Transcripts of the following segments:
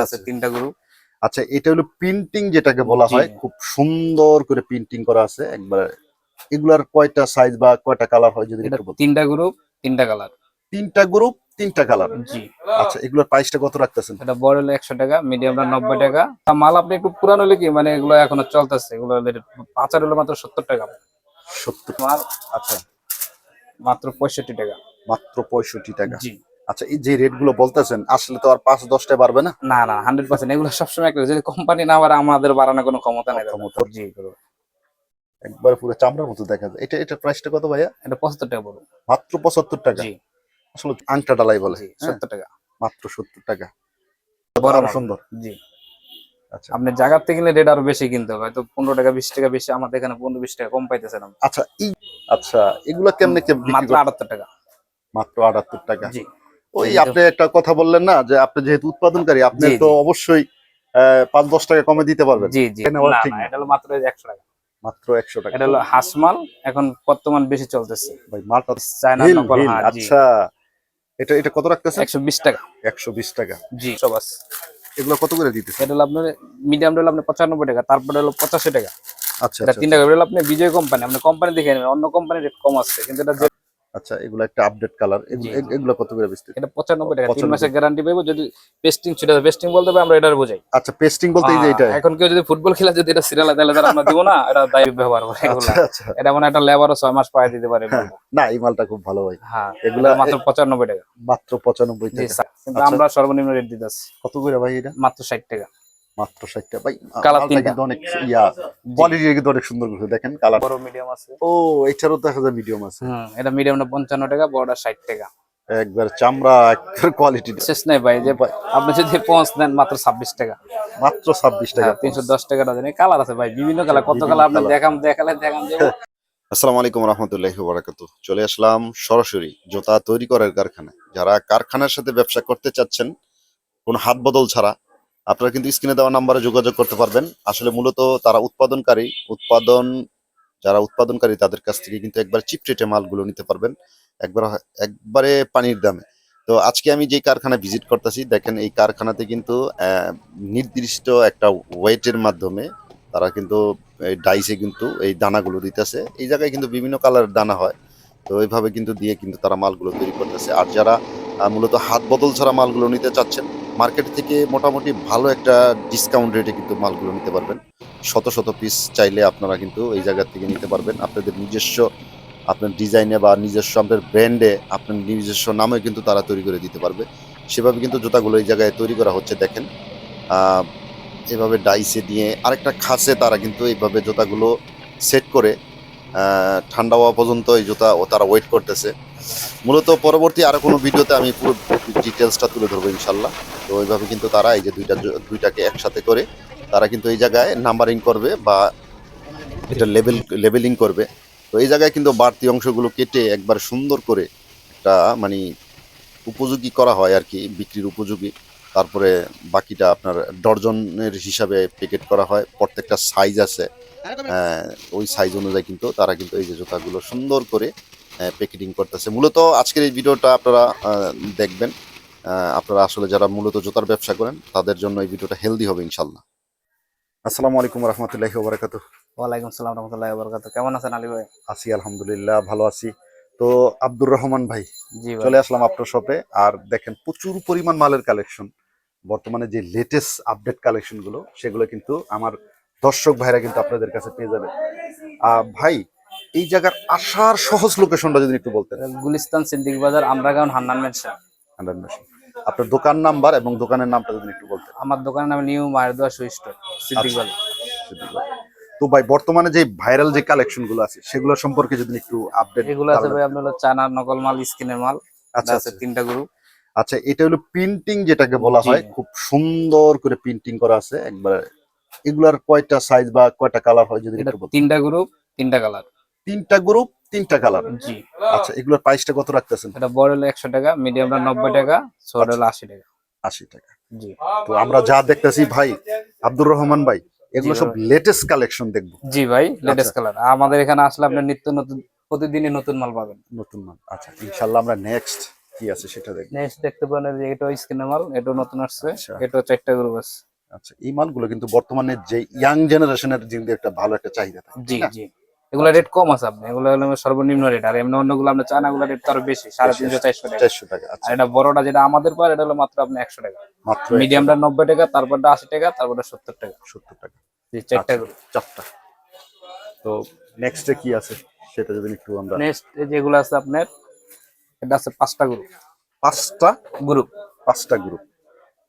আছে আচ্ছা। তিনটা গ্রুপ আচ্ছা এটা হলো প্রিন্টিং যেটাকে বলা হয় খুব সুন্দর করে প্রিন্টিং করা আছে। একবার এগুলার কয়টা সাইজ বা কয়টা কালার হয় যদি তিনটা গ্রুপ তিনটা কালার তিনটা গ্রুপ তিনটা কালার জি। আচ্ছা এগুলোর প্রাইসটা কত রাখতেছেন? এটা বড় হলে একশো টাকা মিডিয়ামটা নব্বই টাকা। আর মাল আপনি একটু পুরান হলে কি মানে এগুলো এখনও চলতেছে এগুলো পাচার হলো মাত্র সত্তর টাকা। সত্তর। মাল আচ্ছা। মাত্র পঁয়ষট্টি টাকা। মাত্র পঁয়ষট্টি টাকা। জি। আচ্ছা এই যে রেটগুলো বলতেছেন আসলে তো আর পাঁচ দশটা বাড়বে না? না না হান্ড্রেড পার্সেন্ট এগুলো সবসময় একটা যদি কোম্পানি না বাড়ে আমাদের বাড়ানোর কোনো ক্ষমতা নেই ক্ষমতা। জি একবার পুরো চামড়ার মতো দেখা যায়। এটা এটা প্রাইসটা কত ভাইয়া? এটা পঁচাত্তর টাকা বলুন। মাত্র পঁচাত্তর টাকা? জি। আসলে আংটা ডালাই বলে হ্যাঁ? সত্তর টাকা। মাত্র সত্তর টাকা। বড় সুন্দর। জি। আচ্ছা। আপনি জায়গার থেকে কিনলে রেট আরও বেশি কিনতে হবে। হয়তো পনেরো টাকা বিশ টাকা বেশি আমাদের এখানে পনেরো বিশ টাকা কম পাইতেছেন। আচ্ছা আচ্ছা এগুলা কেমনে মাত্র আটাত্তর টাকা। মাত্র আটাত্তর টাকা। জি। ওই আপনি একটা কথা বললেন না যে আপনি যেহেতু উৎপাদনকারী আপনি তো অবশ্যই পাঁচ দশ টাকা কমে দিতে পারবেন। জি জি। এটা হলো মাত্র একশো টাকা। মাত্র একশো টাকা। এটা হলো হাসমাল এখন বর্তমান বেশি চলতেছে। ভাই মালটা চায়না নকল হিল, জি। আচ্ছা। এটা এটা কত রাখতেছেন? একশো বিশ টাকা। একশো বিশ টাকা। জি। সব আছে। এগুলো কত করে দিতেছে এটা হলো আপনার মিডিয়াম হলো আপনার পঁচানব্বই টাকা তারপরে হলো পঁচাশি টাকা। আচ্ছা এটা আচ্ছা, তিন টাকা হলো আপনি বিজয় কোম্পানি আপনি কোম্পানি দেখে নেবেন অন্য কোম্পানির রেট কম আছে কিন্তু এটা আচ্ছা এগুলো একটা আপডেট কালার। এগুলো কত করে বেচতে এটা পঁচানব্বই টাকা তিন 95 মাসের গ্যারান্টি পাবো যদি পেস্টিং ছেড়ে পেস্টিং বলতে হবে আমরা এটার বোঝাই। আচ্ছা পেস্টিং বলতে এই যে এটা। এখন কেউ যদি ফুটবল খেলা যদি এটা সিরিয়াল তাহলে তারা আমরা দিব না এটা দায়ী ব্যবহার করে এগুলা। আচ্ছা আচ্ছা। এটা মানে একটা লেবারও ছয় মাস পায়ে দিতে পারে হ্যাঁ, না এই মালটা খুব ভালো ভাই। হ্যাঁ এগুলা মাত্র পঁচানব্বই টাকা। মাত্র পঁচানব্বই জি টাকা। কিন্তু আচ্ছা। আমরা সর্বনিম্ন রেট দিতেছি কত করে ভাই এটা? মাত্র ষাট টাকা। মাত্র ষাট টাকা ভাই কালার তিনটা। কিন্তু অনেক ইয়া কোয়ালিটি কিন্তু অনেক সুন্দর করে দেখেন কালার বড় মিডিয়াম আছে। ও এছাড়াও দেখা যায় মিডিয়াম আছে। হুম এটা মিডিয়ামটা পঞ্চান্ন টাকা বড়টা ষাট টাকা। একবার চামড়া একবার কোয়ালিটি শেষ নাই ভাই যে আপনি যদি পৌঁছ দেন মাত্র ছাব্বিশ টাকা। মাত্র ছাব্বিশ টাকা হ্যাঁ তিনশো দশ টাকা কালার আছে ভাই বিভিন্ন কালার কত কালার আপনি। দেখাম দেখালে দেখাম যে আসসালামু আলাইকুম রহমতুল্লাহি বারাকাত চলে আসলাম সরাসরি জুতা তৈরি করার কারখানায়। যারা কারখানার সাথে ব্যবসা করতে চাচ্ছেন কোনো হাত বদল ছাড়া আপনারা কিন্তু স্ক্রিনে দেওয়া নাম্বারে যোগাযোগ করতে পারবেন। আসলে মূলত তারা উৎপাদনকারী, উৎপাদন, যারা উৎপাদনকারী তাদের কাছ থেকে কিন্তু একবার চিপ রেটে মালগুলো নিতে পারবেন। একবার একবারে পানির দামে। তো আজকে আমি যে কারখানা ভিজিট করতেছি, দেখেন এই কারখানাতে কিন্তু নির্দিষ্ট একটা ওয়েটের মাধ্যমে তারা কিন্তু ডাইসে কিন্তু এই দানাগুলো দিতেছে। এই জায়গায় কিন্তু বিভিন্ন কালারের দানা হয়। তো এইভাবে কিন্তু দিয়ে কিন্তু তারা মালগুলো তৈরি করতেছে। আর যারা মূলত হাত বদল ছাড়া মালগুলো নিতে চাচ্ছেন মার্কেট থেকে মোটামুটি ভালো একটা ডিসকাউন্ট রেটে কিন্তু মালগুলো নিতে পারবেন। শত শত পিস চাইলে আপনারা কিন্তু এই জায়গা থেকে নিতে পারবেন। আপনাদের নিজস্ব, আপনার ডিজাইনে বা নিজস্ব আপনার ব্র্যান্ডে আপনার নিজস্ব নামে কিন্তু তারা তৈরি করে দিতে পারবে। সেভাবে কিন্তু জুতাগুলো এই জায়গায় তৈরি করা হচ্ছে, দেখেন। এভাবে ডাইসে দিয়ে আরেকটা খাসে তারা কিন্তু এইভাবে জুতাগুলো সেট করে ঠান্ডা হওয়া পর্যন্ত এই জুতা ও তারা ওয়েট করতেছে। মূলত পরবর্তী আরও কোনো ভিডিওতে আমি পুরো ডিটেলসটা তুলে ধরবো ইনশাল্লাহ। তো ওইভাবে কিন্তু তারা এই যে দুইটা দুইটাকে একসাথে করে তারা কিন্তু এই জায়গায় নাম্বারিং করবে বা এটা লেবেল লেবেলিং করবে। তো এই জায়গায় কিন্তু বাড়তি অংশগুলো কেটে একবার সুন্দর করে একটা মানে উপযোগী করা হয় আর কি বিক্রির উপযোগী। তারপরে বাকিটা আপনার ডর্জনের হিসাবে প্যাকেট করা হয়। প্রত্যেকটা সাইজ আছে। আহ, ওই সাইজ অনুযায়ী কিন্তু তারা কিন্তু এই যে জুতাগুলো সুন্দর করে প্যাকেটিং করতেছে। মূলত আজকের এই ভিডিওটা আপনারা দেখবেন। আপনারা আসলে যারা মূলত জুতার ব্যবসা করেন তাদের জন্য এই ভিডিওটা হেলদি হবে ইনশাল্লাহ আসসালামু আলাইকুম রহমতুল্লাহি ওবরাকাতু। ওয়ালাইকুম সালাম রহমতুল্লাহ বরকাত কেমন আছেন আলী ভাই? আছি আলহামদুলিল্লাহ ভালো আছি। তো আব্দুর রহমান ভাই জি চলে আসলাম আপনার শপে আর দেখেন প্রচুর পরিমাণ মালের কালেকশন বর্তমানে যে লেটেস্ট আপডেট কালেকশনগুলো সেগুলো কিন্তু আমার দর্শক ভাইরা কিন্তু আপনাদের কাছে পেয়ে যাবে। ভাই এই জায়গার আসার সহজ লোকেশনটা যদি একটু বলতেন। গুলিস্তান সিদ্দিক বাজার আমরাগাঁও হান্নান মেনশন হান্ড্রেড মেশিন আপনার দোকান নাম্বার এবং দোকানের নামটা যদি একটু বলতেন। আমার দোকানের নাম নিউ মায়ের দোয়া সুই স্টোর সিদ্দিক আচ্ছা। বাজার। যদি বলেন। তো ভাই বর্তমানে যে ভাইরাল যে কালেকশনগুলো আছে সেগুলো সম্পর্কে যদি একটু আপডেট এগুলো আছে ভাই আপনার হলো চায়নার নকল মাল স্কিনের মাল। আচ্ছা আছে আচ্ছা। তিনটা গ্রুপ আচ্ছা এটা হলো প্রিন্টিং যেটাকে বলা হয় খুব সুন্দর করে প্রিন্টিং করা আছে। একবার এগুলার কয়টা সাইজ বা কয়টা কালার হয় যদি এটা একটু বলতেন। তিনটা গ্রুপ তিনটা কালার তিনটা গ্রুপ তিনটা কালার জি। আচ্ছা এগুলোর প্রাইসটা কত রাখতেছেন? এটা বড় হলো একশো টাকা মিডিয়ামটা নব্বই টাকা ছোট হলো আশি টাকা। আশি টাকা। জি। তো আমরা যা দেখতেছি ভাই আব্দুর রহমান ভাই এগুলো সব লেটেস্ট কালেকশন দেখব। জি ভাই লেটেস্ট আচ্ছা। কালার আমাদের এখানে আসলে আপনি নিত্য নতুন প্রতিদিনই নতুন মাল পাবেন। নতুন মাল। আচ্ছা ইনশাল্লাহ আমরা নেক্সট কি আছে সেটা দেখব। নেক্সট দেখতে পারেন যে এটা স্কিনের মাল এটা নতুন আসছে আচ্ছা। এটা চারটা গ্রুপ আছে। আচ্ছা এই মালগুলো কিন্তু বর্তমানে যে ইয়াং জেনারেশনের কিন্তু একটা ভালো একটা চাহিদা থাকে জি জি। এগুলো রেট কম আছে আপনি। এগুলো হলো সর্বনিম্ন রেট আর এমনি অন্যগুলো আপনি চান এগুলো রেট তো আরও বেশি সাড়ে তিনশো চারশো টাকা। চারশো টাকা আচ্ছা। আর এটা বড়টা যেটা আমাদের পার এটা হলো মাত্র আপনি একশো টাকা। মাত্র মিডিয়ামটা নব্বই টাকা তারপরটা আশি টাকা তারপরটা সত্তর টাকা। সত্তর টাকা। চারটা আচ্ছা, গ্রুপ চারটা। তো নেক্সটে কি আছে? সেটা যদি একটু আমরা নেক্সট যেগুলো আছে আপনার এটা আছে পাঁচটা গ্রুপ পাঁচটা গ্রুপ পাঁচটা গ্রুপ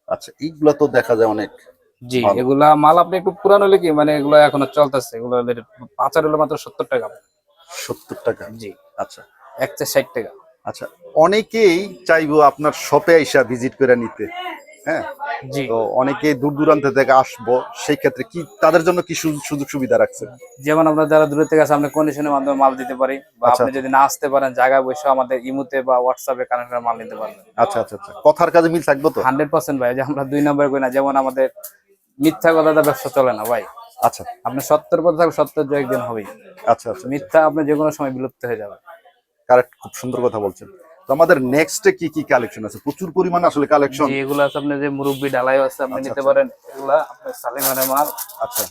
আচ্ছা এইগুলো তো দেখা যায় অনেক। জি এগুলা মাল আপনি একটু পুরানো হলে কি মানে এগুলো এখনও চলতেছে? এগুলো পাচার হলো মাত্র সত্তর টাকা। সত্তর টাকা? জি। আচ্ছা। একশো ষাট টাকা। আচ্ছা অনেকেই চাইব আপনার শপে আইসা ভিজিট করে নিতে হ্যাঁ? জি। তো অনেকেই দূর দূরান্ত থেকে আসব সেই ক্ষেত্রে কি তাদের জন্য কি সুযোগ সুবিধা রাখছে যেমন আমরা যারা দূরে থেকে আমরা কন্ডিশনের মাধ্যমে মাল দিতে পারি বা আচ্ছা। আপনি যদি না আসতে পারেন জায়গায় বসে আমাদের ইমুতে বা হোয়াটসঅ্যাপে কানেক্ট করে মাল নিতে পারবেন। আচ্ছা আচ্ছা আচ্ছা। কথার কাজে মিল থাকব তো? হান্ড্রেড পার্সেন্ট ভাই যে আমরা দুই নম্বর করি না যেমন আমাদের মিথ্যা কথা দিয়ে ব্যবসা চলে না ভাই। আচ্ছা। আপনি সত্তর কথা থাকলে সত্তর যে একদিন হবেই। আচ্ছা আচ্ছা। মিথ্যা আপনি যে কোনো সময় বিলুপ্ত হয়ে যাবে। কারেক্ট খুব সুন্দর কথা বলছেন। তো আমাদের নেক্সটে কি কি কালেকশন আছে? প্রচুর পরিমাণে আসলে কালেকশন এগুলো আছে আপনি যে মুরব্বি ডালাই আছে আপনি আচ্ছা, নিতে আচ্ছা। পারেন। এগুলা আপনার সালিমানের মাল আচ্ছা।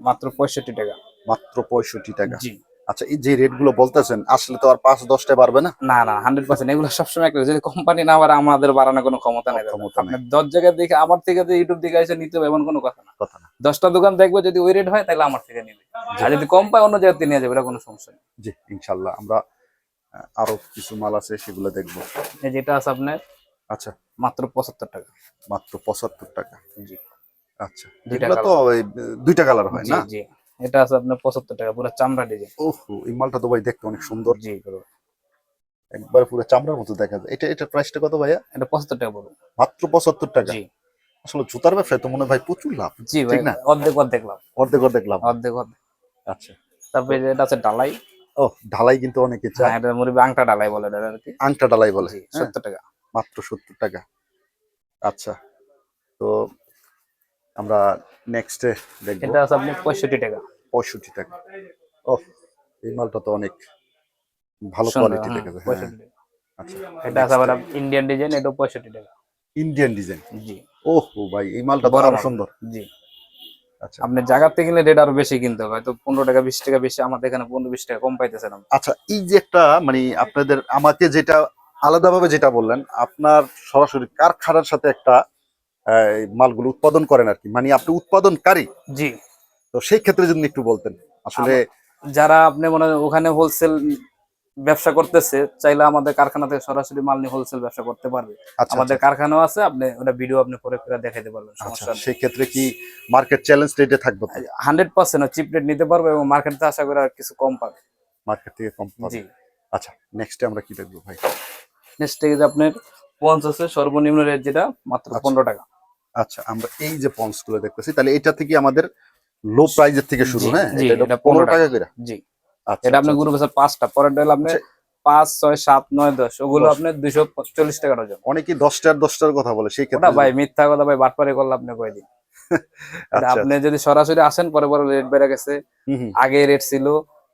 মাত্র পঁয়ষট্টি টাকা। মাত্র পঁয়ষট্টি টাকা। জি। আচ্ছা এই যে রেটগুলো বলতেছেন আসলে তো আর পাঁচ দশটা পারবে না? না না হান্ড্রেড পার্সেন্ট এগুলো সবসময় একটা যদি কোম্পানি না পারে আমাদের বাড়ানোর কোনো ক্ষমতা নেই। আপনি দশ জায়গায় দেখে আমার থেকে যে ইউটিউব দিকে এসে নিতে হবে এমন কোনো কথা না। কথা না। দশটা দোকান দেখবে যদি ওই রেট হয় তাহলে আমার থেকে নেবে। আর যদি কম পায় অন্য জায়গায় নিয়ে যাবে এটা কোনো সমস্যা নেই। জি ইনশাল্লাহ আমরা আরও কিছু মাল আছে সেগুলো দেখব। যেটা আছে আপনার আচ্ছা। মাত্র পঁচাত্তর টাকা। মাত্র পঁচাত্তর টাকা। জি। আচ্ছা দুইটা তো দুইটা কালার হয় না? জি। এটা আছে আপনার পঁচাত্তর টাকা পুরো চামড়া ডিজাইন ওহো এই মালটা তো ভাই দেখতে অনেক সুন্দর। জি একবার পুরো চামড়ার মতো দেখা যায়। এটা এটা প্রাইসটা কত ভাইয়া? এটা পঁচাত্তর টাকা পুরো মাত্র পঁচাত্তর টাকা? জি। আসলে জুতার ব্যবসায় তো মনে ভাই প্রচুর লাভ জি ভাই ঠিক না? অর্ধেক অর্ধেক লাভ। অর্ধেক অর্ধেক লাভ। অর্ধেক অর্ধেক। আচ্ছা। তারপরে এটা আছে ডালাই। ও ঢালাই কিন্তু অনেকে চায় হ্যাঁ এটা মুরব্বি আংটা ডালাই বলে এটা আর কি। আংটা ঢালাই বলে। জি হ্যাঁ, সত্তর টাকা। মাত্র সত্তর টাকা। আচ্ছা। তো আমরা নেক্সটে দেখব। এটা আছে আপনি পঁয়ষট্টি টাকা। পঁয়ষট্টি টাকা। ও এই মালটা তো অনেক ভালো কোয়ালিটি দেখা যায় আচ্ছা। এটা আছে আবার ইন্ডিয়ান ডিজাইন এটা পঁয়ষট্টি টাকা। ইন্ডিয়ান ডিজাইন জি। ওহো ভাই এই মালটা বড় সুন্দর। জি। আচ্ছা। আপনি জায়গার থেকে কিনলে রেট আরও বেশি কিনতে হবে হয়তো পনেরো টাকা বিশ টাকা বেশি আমাদের এখানে পনেরো বিশ টাকা কম পাইতেছেন। আচ্ছা এই যে একটা মানে আপনাদের আমাকে যেটা আলাদাভাবে যেটা বললেন আপনার সরাসরি কারখানার সাথে একটা মালগুলো উৎপাদন করেন আর কি। মানে আপনি উৎপাদনকারী। জি। তো সেই ক্ষেত্রে যদি একটু বলতেন আসলে যারা আপনি মনে ওখানে হোলসেল ব্যবসা করতেছে চাইলে আমাদের কারখানা থেকে সরাসরি মাল নিয়ে হোলসেল ব্যবসা করতে পারবে। আচ্ছা আমাদের কারখানাও আছে আপনি ওটা ভিডিও আপনি পরে করে দেখাইতে পারবেন আচ্ছা সমস্যা সেই ক্ষেত্রে কি মার্কেট চ্যালেঞ্জ রেটে থাকবে তো? হান্ড্রেড পার্সেন্ট চিপ রেট নিতে পারবে এবং মার্কেটে আশা করে আর কিছু কম পাবে। মার্কেট থেকে কম পাবে। জি। আচ্ছা নেক্সটে আমরা কি দেখব ভাই? নেক্সট থেকে যে আপনার পঞ্চ আছে সর্বনিম্ন রেট যেটা মাত্র আচ্ছা। পনেরো টাকা। আচ্ছা আমরা এই যে পন্সগুলো দেখতেছি তাহলে এটা থেকে আমাদের লো প্রাইজের থেকে শুরু হ্যাঁ? এটা পনেরো 15 টাকা করে। জি। আচ্ছা এটা আচ্ছা, আপনার গ্রুপ আছে পাঁচটা পরের হলো আপনার আচ্ছা। পাঁচ ছয় সাত নয় দশ ওগুলো দশ। আপনার দুইশো চল্লিশ টাকা ডজন অনেকেই দশটার দশটার কথা বলে সেই ক্ষেত্রে ভাই মিথ্যা কথা ভাই বাটপারে করলে আপনি কয় দিন? এটা আচ্ছা, আপনি যদি সরাসরি আসেন পরে পরে রেট বেড়ে গেছে। আগে রেট ছিল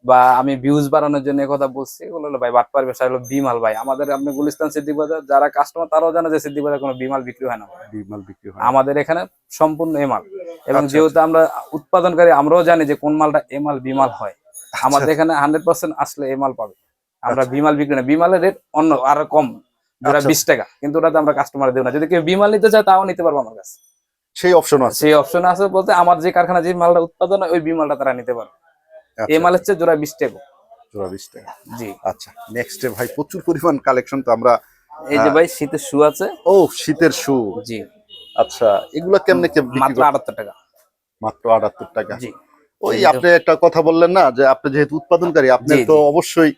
বা আমি ভিউজ বাড়ানোর জন্য কথা বলছি এগুলো হলো ভাই বাটপার ব্যবসা হলো বিমাল ভাই। আমাদের আপনি গুলিস্তান সিদ্দিক বাজার যারা কাস্টমার তারাও জানে যে সিদ্দিক বাজার কোনো বিমাল বিক্রি হয় না বিমাল বিক্রি হয় আমাদের এখানে সম্পূর্ণ এমাল এবং আচ্ছা, যেহেতু আমরা উৎপাদনকারী আমরাও জানি যে কোন মালটা এমাল বিমাল হয়। আমাদের এখানে হান্ড্রেড পার্সেন্ট আসলে এমাল পাবে। আমরা বিমাল বিক্রি না বিমালের রেট অন্য আরও কম। যেটা আচ্ছা। বিশ টাকা কিন্তু ওটাতে আমরা কাস্টমার দেবো না। যদি কেউ বিমাল নিতে চায় তাও নিতে পারব আমার কাছে। সেই অপশন আছে। সেই অপশন আছে বলতে আমার যে কারখানা যে মালটা উৎপাদন হয় ওই বিমালটা তারা নিতে পারবে। আচ্ছা, এই মালের চেয়ে জোড়া বিশ টাকা। জোড়া বিশ টাকা। জি। আচ্ছা নেক্সটে ভাই প্রচুর পরিমাণ কালেকশন তো আমরা এই যে ভাই শীতের শু আছে। ও শীতের শু জি। আচ্ছা এগুলো কেমনে মাত্র আটাত্তর টাকা। মাত্র আটাত্তর টাকা। জি। ওই আপনি একটা কথা বললেন না যে আপনি যেহেতু উৎপাদনকারী আপনি তো অবশ্যই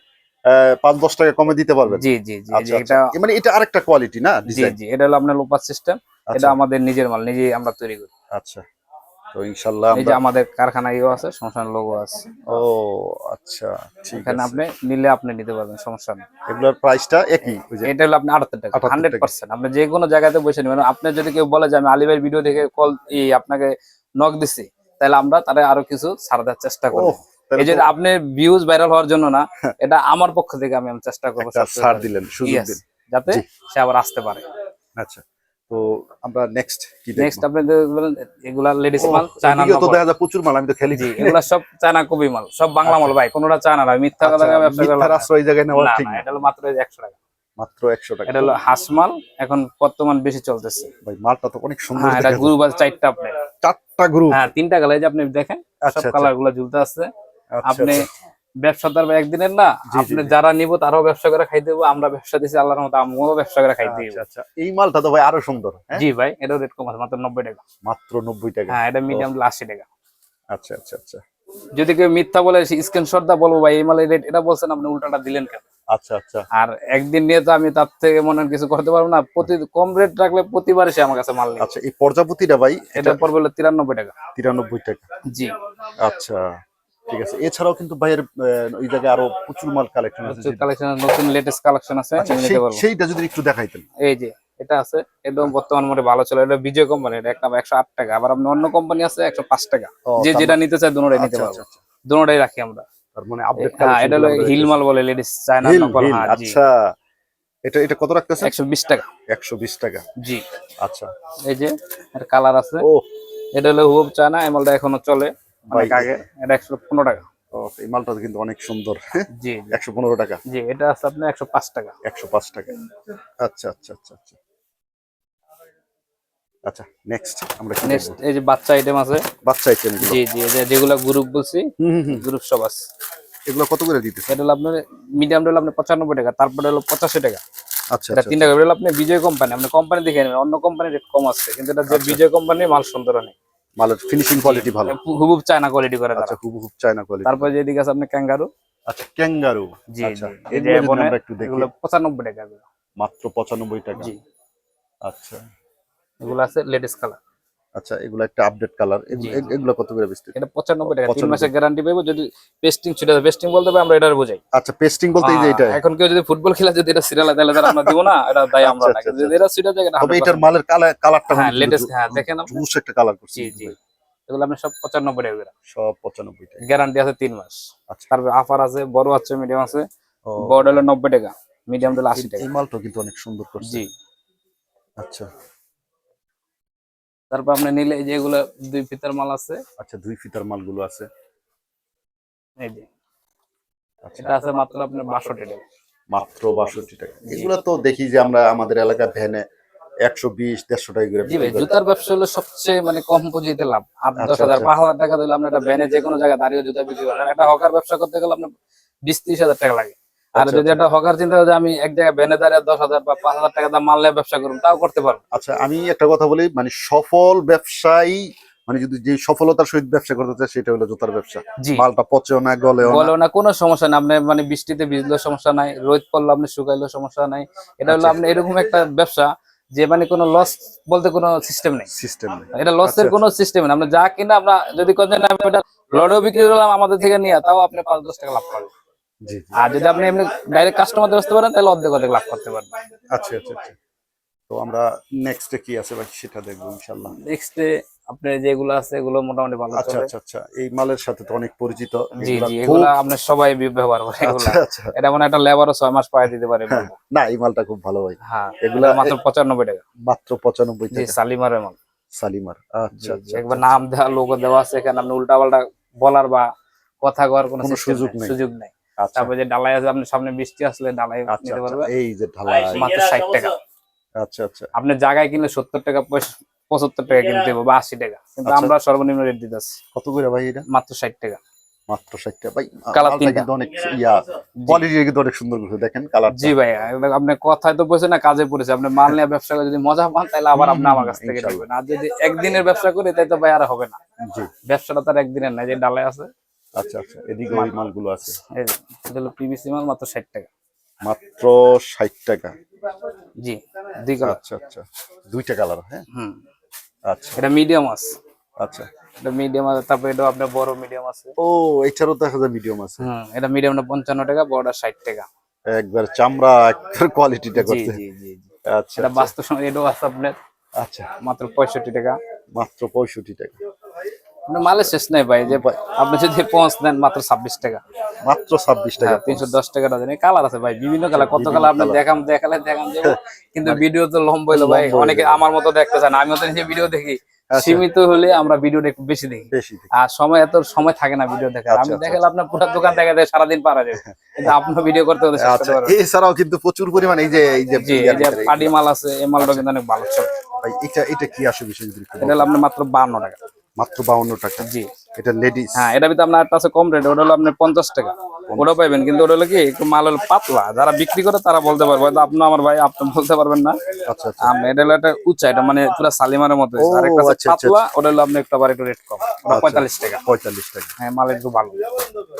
পাঁচ দশ টাকা কমে দিতে পারবেন। জি জি জি আচ্ছা আচ্ছা। এটা মানে এটা আরেকটা কোয়ালিটি না জি জি এটা হলো আপনার লোপার সিস্টেম এটা আচ্ছা। আমাদের নিজের মাল নিজেই আমরা তৈরি করি। আচ্ছা। তো ইনশাল্লাহ এই যে আমাদের কারখানায়ও আছে সংসার লোগো আছে। ও আচ্ছা ঠিক এখানে আছে। আপনি নিলে আপনি নিতে পারবেন সমস্যা নেই। এগুলোর প্রাইসটা একই? এটা হলো আপনি আটাত্তর টাকা 78 হান্ড্রেড পার্সেন্ট আপনি যে কোনো জায়গাতে বসে নেবেন। আপনি যদি কেউ বলে যে আমি আলিবের ভিডিও দেখে কল এই আপনাকে নক দিছি তাহলে আমরা তারা আরও কিছু ছাড় দেওয়ার চেষ্টা করব। এই যে আপনি ভিউজ ভাইরাল হওয়ার জন্য না এটা আমার পক্ষ থেকে আমি চেষ্টা করব ছাড় দিলেন সুযোগ দিন যাতে সে আবার আসতে পারে। আচ্ছা। তো আমরা নেক্সট কি নেক্সট আপনি যে বললেন, এগুলা লেডিস মাল চায়না তো দেখা যায় প্রচুর মাল আমি তো খেলি। জি এগুলা সব চায়না কবি মাল সব বাংলা মাল ভাই কোনোটা চায়না না মিথ্যা কথা আচ্ছা, ব্যবসা করে লাভ আশ্রয় জায়গায় নেওয়া ঠিক না, এটা হলো মাত্র একশো টাকা। মাত্র একশো টাকা। এটা হলো হাঁস মাল এখন বর্তমান বেশি চলতেছে। ভাই মালটা তো অনেক সুন্দর হ্যাঁ এটা গ্রুপ আছে চারটা আপনি চারটা গ্রুপ হ্যাঁ তিনটা কালার যে আপনি দেখেন সব আচ্ছা, আচ্ছা। কালারগুলো ঝুলতে আছে। আচ্ছা, আপনি আচ্ছা। ব্যবসাদার বা একদিনের না। আপনি যারা নিব তারাও ব্যবসা করে খাই দেবো আমরা ব্যবসা দিচ্ছি আল্লাহর মতো আমিও ব্যবসা করে খাই দিব। আচ্ছা, আচ্ছা। এই মালটা তো ভাই আরও সুন্দর হ্যাঁ? জি ভাই এটাও রেট কম আছে মাত্র নব্বই টাকা। মাত্র নব্বই টাকা। হ্যাঁ এটা মিডিয়াম আশি টাকা। আচ্ছা আচ্ছা আচ্ছা। যদি কেউ মিথ্যা বলে স্ক্রিনশট দা বলব ভাই এই মালের রেট এটা বলছেন আপনি উল্টাটা দিলেন কেন? আচ্ছা আচ্ছা। আর একদিন নিয়ে তো আমি তার থেকে মনে হয় কিছু করতে পারব না প্রতি কম রেট রাখলে প্রতিবার সে আমার কাছে মাল আচ্ছা এই প্রজাপতিটা ভাই এটা পড়বে তিরানব্বই টাকা। তিরানব্বই টাকা। জি। আচ্ছা। ঠিক আছে। এছাড়াও কিন্তু ভাইয়ের ওই জায়গায় আরও প্রচুর মাল কালেকশন আছে। কালেকশন নতুন লেটেস্ট কালেকশন আছে আচ্ছা সেইটা যদি একটু দেখাইতেন। এই যে এটা আছে একদম বর্তমান মোটে ভালো চলে। এটা বিজয় কোম্পানি এটা একটা একশো আট টাকা। আবার আপনি অন্য কোম্পানি আছে একশো পাঁচ টাকা। যে যেটা নিতে চায় দুটোটাই নিতে আচ্ছা, পারব। আচ্ছা, আচ্ছা। রাখি আমরা। মানে আপডেট হ্যাঁ এটা হলো হিল মাল বলে লেডিস চায়না নকল আচ্ছা। এটা এটা কত রাখতেছে টাকা। একশো বিশ টাকা। জি। আচ্ছা। এই যে এর কালার আছে। ও। এটা হলো হুব চায়না এই মালটা এখনও চলে। অনেক আগে এটা একশো পনেরো টাকা। এই মালটা কিন্তু অনেক সুন্দর জি জি। একশো পনেরো টাকা। জি এটা আছে আপনার একশো পাঁচ টাকা। একশো পাঁচ টাকা। আচ্ছা আচ্ছা আচ্ছা আচ্ছা। আচ্ছা নেক্সট আমরা নেক্সট এই যে বাচ্চা আইটেম আছে। বাচ্চা আইটেম জি জি যেগুলো গ্রুপ বলছি গ্রুপ সব আছে। এগুলো কত করে দিতেছে? এটা হলো আপনার হলো আপনার পঁচানব্বই টাকা তারপরে হলো পঁচাশি টাকা। আচ্ছা এটা আচ্ছা তিন টাকা হলো আপনি বিজয় কোম্পানি আপনি কোম্পানি দেখে নেবেন অন্য কোম্পানি রেট কম আছে কিন্তু এটা যে বিজয় কোম্পানি মাল সুন্দর অনেক। মালের ফিনিশিং কোয়ালিটি ভালো। হুবুব চায়না কোয়ালিটি করে আচ্ছা খুব চায়না কোয়ালিটি তারপরে যে এদিকে আছে আপনি ক্যাঙ্গারু আচ্ছা ক্যাঙ্গারু জি আচ্ছা জি এই যে এগুলো আমরা একটু দেখি। এগুলো পঁচানব্বই টাকা মাত্র পঁচানব্বই টাকা। জি। আচ্ছা। এগুলো আছে লেটেস্ট কালার আচ্ছা এগুলো একটা আপডেট কালার এগুলো কত করে বেচতে? এটা পঁচানব্বই টাকা তিন 95 মাসের গ্যারান্টি পাবো যদি পেস্টিং ছুটে পেস্টিং বলতে হবে আমরা এটার বোঝাই। আচ্ছা পেস্টিং বলতে এই যে এটা। এখন কেউ যদি ফুটবল খেলা যদি এটা সিরিয়াল তাহলে তাহলে আমরা দিব না এটা দায় আমরা আচ্ছা, না। আচ্ছা, যদি এটা সিরিয়াল এটা তবে এটার মালের কালার কালারটা হ্যাঁ লেটেস্ট হ্যাঁ দেখেন আপনি জুস একটা কালার করছে জি জি। এগুলো আপনি সব পঁচানব্বই টাকা করে। সব পঁচানব্বই টাকা। গ্যারান্টি আছে তিন মাস। আচ্ছা। তারপরে আফার আছে বড় আছে মিডিয়াম আছে। বড় হলো নব্বই টাকা মিডিয়াম হলো আশি এই- টাকা। এই মালটা কিন্তু অনেক সুন্দর করছে। জি। আচ্ছা। তারপর আপনি নিলে এই যে এগুলো দুই ফিতার মাল আছে। আচ্ছা দুই ফিতার মালগুলো আছে। এই যে। আচ্ছা। এটা আছে মাত্র আপনার বাষট্টি টাকা। মাত্র বাষট্টি টাকা। এগুলো তো দেখি যে আমরা আমাদের এলাকার ভ্যানে একশো বিশ দেড়শো টাকা করে জি ভাই জুতার ব্যবসা হলো সবচেয়ে মানে কম পুঁজিতে লাভ। আট দশ আচ্ছা, হাজার আচ্ছা। পাঁচ হাজার টাকা দিলে আপনার একটা ব্যানে যে কোনো জায়গায় দাঁড়িয়ে জুতা বিক্রি করেন একটা হকার ব্যবসা করতে গেলে আপনার বিশ ত্রিশ হাজার টাকা লাগে। আর আচ্ছা, যদি আচ্ছা। একটা হকার চিন্তা করে আমি এক জায়গায় ব্যানে দাঁড়িয়ে দশ হাজার বা পাঁচ হাজার টাকা দাম মাল নিয়ে ব্যবসা করুন তাও করতে পারব আচ্ছা আমি একটা কথা বলি মানে সফল ব্যবসায়ী মানে যদি যে সফলতার সহিত ব্যবসা করতে চায় সেটা হলো জুতার ব্যবসা। মালটা পচেও না গলেও না। বলো না কোনো সমস্যা নাই আপনি মানে বৃষ্টিতে ভিজলেও সমস্যা নাই রোদ পড়ল আপনি শুকাইলেও সমস্যা নাই। এটা হলো আচ্ছা। আপনি এরকম একটা ব্যবসা যে মানে কোনো লস বলতে কোনো সিস্টেম নেই। সিস্টেম নেই। এটা লসের কোনো সিস্টেম নেই। আপনি যা কিনা আমরা যদি কোন আমি এটা লড়েও বিক্রি করলাম আমাদের থেকে নিয়ে তাও আপনি পাঁচ দশ টাকা লাভ করবেন। আর যদি আপনি এমনি ডাইরেক্ট কাস্টমারদের আসতে পারেন তাহলে অর্ধেক অর্ধেক লাভ করতে পারবেন। আচ্ছা আচ্ছা আচ্ছা। তো আমরা নেক্সটে কি আছে ভাই সেটা দেখব ইনশাল্লাহ নেক্সটে আপনি যেগুলো আছে এগুলো মোটামুটি ভালো আচ্ছা আচ্ছা আচ্ছা। এই মালের সাথে তো অনেক পরিচিত। জি জি এগুলো আপনি সবাই ব্যবহার করে এগুলো। আচ্ছা। আচ্ছা এটা মানে একটা লেবারও ছয় মাস পায়ে দিতে পারে না এই মালটা খুব ভালো ভাই। হ্যাঁ এগুলা মাত্র পঁচানব্বই টাকা। মাত্র পঁচানব্বই জি টাকা। সালিমারের মাল। সালিমার। জি, আচ্ছা আচ্ছা একবার নাম দেওয়া লোগো দেওয়া আছে এখানে আপনি উল্টা পাল্টা বলার বা কথা কওয়ার কোনো সুযোগ নেই। সুযোগ নেই। আচ্ছা তারপরে যে ডালাই আছে আপনি সামনে বৃষ্টি আসলে ডালাই আচ্ছা নিতে আচ্ছা, পারবে। এই যে ঢালাই। মাত্র ষাট টাকা। আচ্ছা আচ্ছা। আপনি জায়গায় কিনলে সত্তর টাকা পঁচাত্তর টাকা কিনতে হবে বা আশি টাকা। কিন্তু আচ্ছা। আমরা সর্বনিম্ন রেট দিতেছি কত করে ভাই এটা? মাত্র ষাট টাকা। মাত্র ষাট টাকা। ভাই কালার কিন্তু অনেক ইয়া। কোয়ালিটি কিন্তু অনেক সুন্দর করে দেখেন কালার জি ভাই আপনি কথায় তো বলছেন না কাজে পড়েছে। আপনি মাল নিয়ে ব্যবসা করে যদি মজা পান তাহলে আবার আপনি আমার কাছ থেকে নেবেন। আর যদি একদিনের ব্যবসা করি তাই তো ভাই আর হবে না। জি। ব্যবসাটা তার একদিনের না যে ডালাই আছে আচ্ছা আচ্ছা এদিকে ওই মালগুলো আছে। এটা হলো পিভিসি মাল মাত্র ষাট টাকা। মাত্র ষাট টাকা? জি দুই কালার। আচ্ছা আচ্ছা দুইটা কালার হ্যাঁ? হুম। আচ্ছা। এটা মিডিয়াম আছে। আচ্ছা। এটা মিডিয়াম আছে তারপরে এটা আপনার বড় মিডিয়াম আছে। ও এছাড়াও দেখা যায় মিডিয়াম আছে। হুম এটা মিডিয়ামটা পঞ্চান্ন টাকা বড়টা ষাট টাকা। একবার চামড়া একবার কোয়ালিটিটা করতে। জি জি জি। আচ্ছা এটা আচ্ছা, বাস্তব সময় এটাও আছে আপনার। আচ্ছা। মাত্র পঁয়ষট্টি টাকা। মাত্র পঁয়ষট্টি টাকা। মানে মালের শেষ নাই ভাই যে আপনি যদি পৌঁছ দেন মাত্র ছাব্বিশ টাকা। মাত্র ছাব্বিশ টাকা হ্যাঁ, তিনশো দশ টাকা ডজন কালার আছে ভাই বিভিন্ন কালার কত কালার আপনি। দেখাম দেখালে দেখাম কিন্তু ভিডিও তো লম্বা হইল ভাই অনেকে আমার মতো দেখতে চান আমিও তো নিজে ভিডিও দেখি। আচ্ছা। সীমিত হলে আমরা ভিডিওটা একটু বেশি দেখি। আর সময় এত সময় থাকে না ভিডিও দেখার। আচ্ছা, আমি আচ্ছা, দেখালে আপনার পুরো দোকান দেখা যায় সারাদিন পারা যায়। কিন্তু আপনার ভিডিও করতে হতে। এছাড়াও কিন্তু প্রচুর পরিমাণে এই যে এই যে পাটি মাল আছে এই মালটা কিন্তু অনেক ভালো চলে। এটা এটা কি আসে বিষয় এটা হলো আপনার মাত্র বান্ন টাকা। মাত্র বাউন্ন টাকা। জি। এটা লেডিস। হ্যাঁ এটা ভিতরে আপনার একটা আছে কম রেট ওটা হলো আপনার পঞ্চাশ টাকা। ওটা পাইবেন কিন্তু ওটা হলো কি একটু মাল হলো পাতলা। যারা বিক্রি করে তারা বলতে পারবে হয়তো আপনি আমার ভাই আপনি বলতে পারবেন না। আচ্ছা আচ্ছা। এটা হলো একটা উঁচা এটা মানে পুরো সালিমারের মতো। আর একটা আছে আচ্ছা, আচ্ছা, পাতলা ওটা হলো আপনি একটু আবার একটু রেট কম ওটা পঁয়তাল্লিশ টাকা। পঁয়তাল্লিশ টাকা। হ্যাঁ মাল একটু ভালো।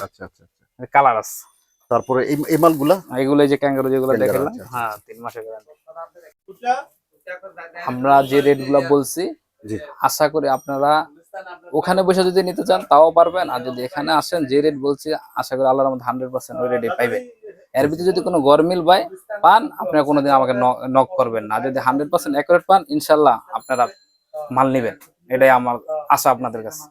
আচ্ছা আচ্ছা কালার আছে। তারপরে এই এই মালগুলা? এগুলো এই যে ক্যাঙ্গারু যেগুলো দেখালাম। হ্যাঁ তিন মাসের গ্যারান্টি আমরা যে রেটগুলা বলছি জি। আশা করি আপনারা ওখানে বসে যদি নিতে চান তাও পারবেন। আর যদি এখানে আসেন যে রেট বলছি আশা করি আল্লাহর মধ্যে হান্ড্রেড পার্সেন্ট ওই রেটে পাইবেন এর ভিতরে যদি কোনো গরমিল পায় পান আপনারা কোনোদিন আমাকে নক করবেন না। যদি হান্ড্রেড পার্সেন্ট অ্যাকুরেট পান ইনশাল্লাহ আপনারা মাল নেবেন। এটাই আমার আশা আপনাদের কাছে।